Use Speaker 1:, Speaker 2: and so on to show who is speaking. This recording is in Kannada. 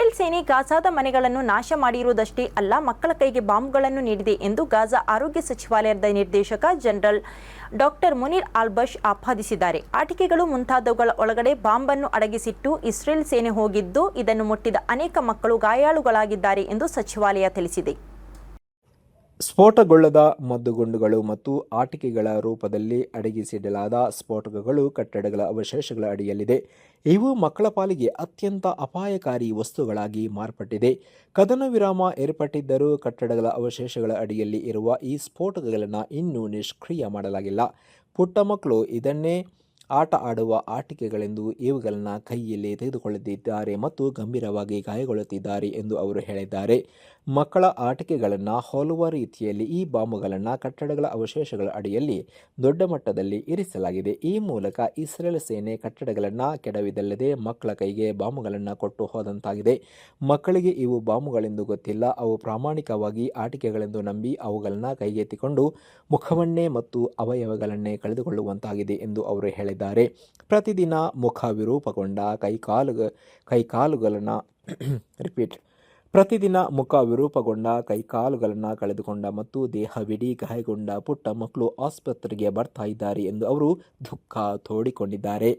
Speaker 1: ಇಸ್ರೇಲ್ ಸೇನೆ ಗಾಜಾದ ಮನೆಗಳನ್ನು ನಾಶ ಮಾಡಿರುವುದಷ್ಟೇ ಅಲ್ಲ, ಮಕ್ಕಳ ಕೈಗೆ ಬಾಂಬ್ಗಳನ್ನು ನೀಡಿದೆ ಎಂದು ಗಾಜಾ ಆರೋಗ್ಯ ಸಚಿವಾಲಯದ ನಿರ್ದೇಶಕ ಜನರಲ್ ಡಾಕ್ಟರ್ ಮುನೀರ್ ಆಲ್ಬಶ್ ಆಪಾದಿಸಿದ್ದಾರೆ. ಆಟಿಕೆಗಳು ಮುಂತಾದವುಗಳ ಒಳಗಡೆ ಬಾಂಬನ್ನು ಅಡಗಿಸಿಟ್ಟು ಇಸ್ರೇಲ್ ಸೇನೆ ಹೋಗಿದ್ದು, ಇದನ್ನು ಮುಟ್ಟಿದ ಅನೇಕ ಮಕ್ಕಳು ಗಾಯಾಳುಗಳಾಗಿದ್ದಾರೆ ಎಂದು ಸಚಿವಾಲಯ ತಿಳಿಸಿದೆ.
Speaker 2: ಸ್ಫೋಟಗೊಳ್ಳದ ಮದ್ದುಗುಂಡುಗಳು ಮತ್ತು ಆಟಿಕೆಗಳ ರೂಪದಲ್ಲಿ ಅಡಗಿಸಿಡಲಾದ ಸ್ಫೋಟಕಗಳು ಕಟ್ಟಡಗಳ ಅವಶೇಷಗಳ ಅಡಿಯಲ್ಲಿದೆ. ಇವು ಮಕ್ಕಳ ಪಾಲಿಗೆ ಅತ್ಯಂತ ಅಪಾಯಕಾರಿ ವಸ್ತುಗಳಾಗಿ ಮಾರ್ಪಟ್ಟಿದೆ. ಕದನ ವಿರಾಮ ಏರ್ಪಟ್ಟಿದ್ದರೂ ಕಟ್ಟಡಗಳ ಅವಶೇಷಗಳ ಅಡಿಯಲ್ಲಿ ಇರುವ ಈ ಸ್ಫೋಟಕಗಳನ್ನು ಇನ್ನೂ ನಿಷ್ಕ್ರಿಯ ಮಾಡಲಾಗಿಲ್ಲ. ಪುಟ್ಟ ಮಕ್ಕಳು ಇದನ್ನೇ ಆಟ ಆಡುವ ಆಟಿಕೆಗಳೆಂದು ಇವುಗಳನ್ನು ಕೈಯಲ್ಲಿ ತೆಗೆದುಕೊಳ್ಳುತ್ತಿದ್ದಾರೆ ಮತ್ತು ಗಂಭೀರವಾಗಿ ಗಾಯಗೊಳ್ಳುತ್ತಿದ್ದಾರೆ ಎಂದು ಅವರು ಹೇಳಿದ್ದಾರೆ. ಮಕ್ಕಳ ಆಟಿಕೆಗಳನ್ನು ಹೋಲುವ ರೀತಿಯಲ್ಲಿ ಈ ಬಾಂಬುಗಳನ್ನು ಕಟ್ಟಡಗಳ ಅವಶೇಷಗಳ ಅಡಿಯಲ್ಲಿ ದೊಡ್ಡ ಮಟ್ಟದಲ್ಲಿ ಇರಿಸಲಾಗಿದೆ. ಈ ಮೂಲಕ ಇಸ್ರೇಲ್ ಸೇನೆ ಕಟ್ಟಡಗಳನ್ನು ಕೆಡವಿದಲ್ಲದೆ ಮಕ್ಕಳ ಕೈಗೆ ಬಾಂಬುಗಳನ್ನು ಕೊಟ್ಟು ಹೋದಂತಾಗಿದೆ. ಮಕ್ಕಳಿಗೆ ಇವು ಬಾಂಬುಗಳೆಂದು ಗೊತ್ತಿಲ್ಲ. ಅವು ಪ್ರಾಮಾಣಿಕವಾಗಿ ಆಟಿಕೆಗಳೆಂದು ನಂಬಿ ಅವುಗಳನ್ನು ಕೈಗೆತ್ತಿಕೊಂಡು ಮುಖವನ್ನೇ ಮತ್ತು ಅವಯವಗಳನ್ನೇ ಕಳೆದುಕೊಳ್ಳುವಂತಾಗಿದೆ ಎಂದು ಅವರು ಹೇಳಿದ್ದಾರೆ. ಪ್ರತಿದಿನ ಮುಖ ವಿರೂಪಗೊಂಡ ಕೈಕಾಲು, ಕೈಕಾಲುಗಳನ್ನು ರಿಪೀಟ್ ಪ್ರತಿದಿನ ಮುಖ ವಿರೂಪಗೊಂಡ ಕೈಕಾಲುಗಳನ್ನು ಕಳೆದುಕೊಂಡ ಮತ್ತು ದೇಹವಿಡೀ ಗಾಯಗೊಂಡ ಪುಟ್ಟ ಮಕ್ಕಳು ಆಸ್ಪತ್ರೆಗೆ ಬರ್ತಾ ಇದ್ದಾರೆ ಎಂದು ಅವರು ದುಃಖ ತೋಡಿಕೊಂಡಿದ್ದಾರೆ.